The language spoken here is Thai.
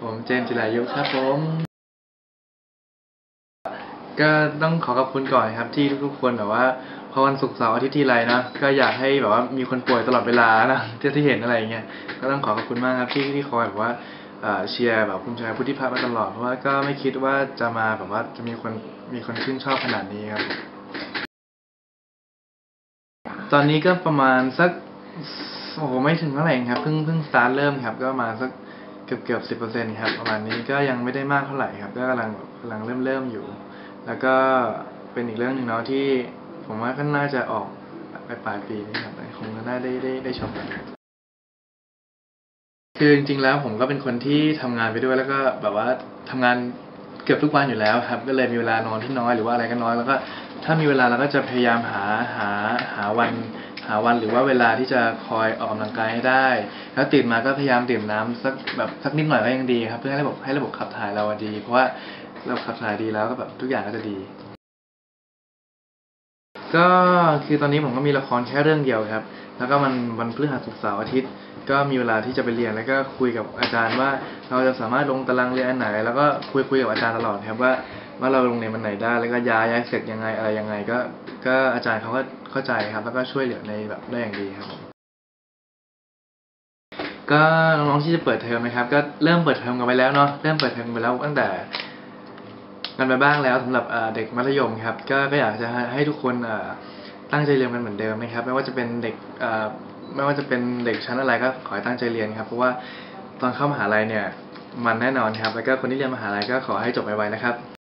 ผมเจมส์จิรายุครับผม ก็ต้องขอขอบคุณก่อนครับ ที่ทุกๆคนแบบว่าพอวันศุกร์เสาร์อาทิตย์ที่ไรนะก็อยากให้แบบว่ามีคนป่วยตลอดเวลานะที่ที่เห็นอะไรเงี้ยก็ต้องขอขอบคุณมากครับที่ที่คอยแบบว่าเชียร์แบบคุณชายพุทธิพัฒน์มาตลอดเพราะว่าก็ไม่คิดว่าจะมาแบบว่าจะมีคนมีคนชื่นชอบขนาดนี้ครับ ตอนนี้ก็ประมาณสักโอ้โหไม่ถึงเท่าไหร่ครับเพิ่งเพิ่งสตาร์ทเริ่มครับ ก็มาสัก เกือบเกือบสิบเปอร์เซ็นต์ครับประมาณนี้ก็ยังไม่ได้มากเท่าไหร่ครับ ก็กำลังกำลังเริ่มเริ่มอยู่ แล้วก็เป็นอีกเรื่องหนึ่งเนาะที่ผมว่าก็น่าจะออกไปปลายปีนี้ครับคงน่าได้ได้ได้ชมกันคือจริงๆแล้วผมก็เป็นคนที่ทำงานไปด้วยแล้วก็แบบว่าทำงานเกือบทุกวันอยู่แล้วครับ ก็เลยมีเวลานอนที่น้อยหรือว่าอะไรก็น้อยแล้วก็ถ้ามีเวลาเราก็จะพยายามหาหาหาวัน หาวันหรือว่าเวลาที่จะคอยออกกำลังกายให้ได้ แล้วตื่นมาก็พยายามดื่มน้ำสักแบบสักนิดหน่อยก็ยังดีครับ เพื่อให้ระบบให้ระบบขับถ่ายเราดี เพราะว่าเราขับถ่ายดีแล้วก็แบบทุกอย่างก็จะดี ก็คือตอนนี้ผมก็มีละครแค่เรื่องเดียวครับ แล้วก็มันวันพฤหัสศุกร์เสาร์อาทิตย์ ก็มีเวลาที่จะไปเรียนแล้วก็คุยกับอาจารย์ว่า เราจะสามารถลงตารางเรียนอันไหน แล้วก็คุยคุยกับอาจารย์ตลอดครับว่าว่าเราลงเรียนวันไหนได้ แล้วก็ย้ายย้ายเสร็จยังไงอะไรยังไง ก็ก็อาจารย์เขาก็เข้าใจครับ แล้วก็ช่วยเหลือในแบบได้อย่างดีครับผมก็น้องๆที่จะเปิดเทอมนะครับ ก็เริ่มเปิดเทอมกันไปแล้วเนาะเริ่มเปิดเทอมไปแล้วตั้งแต่ กันไปบ้างแล้วสำหรับเด็กมัธยมครับก็ก็อยากจะให้ทุกคนตั้งใจเรียนกันเหมือนเดิมนะครับ ไม่ว่าจะเป็นเด็กไม่ว่าจะเป็นเด็กชั้นอะไรก็ขอให้ตั้งใจเรียนครับ เพราะว่าตอนเข้ามหาลัยเนี่ยมันแน่นอนครับ แล้วก็คนที่เรียนมหาลัยก็ขอให้จบไวๆนะครับ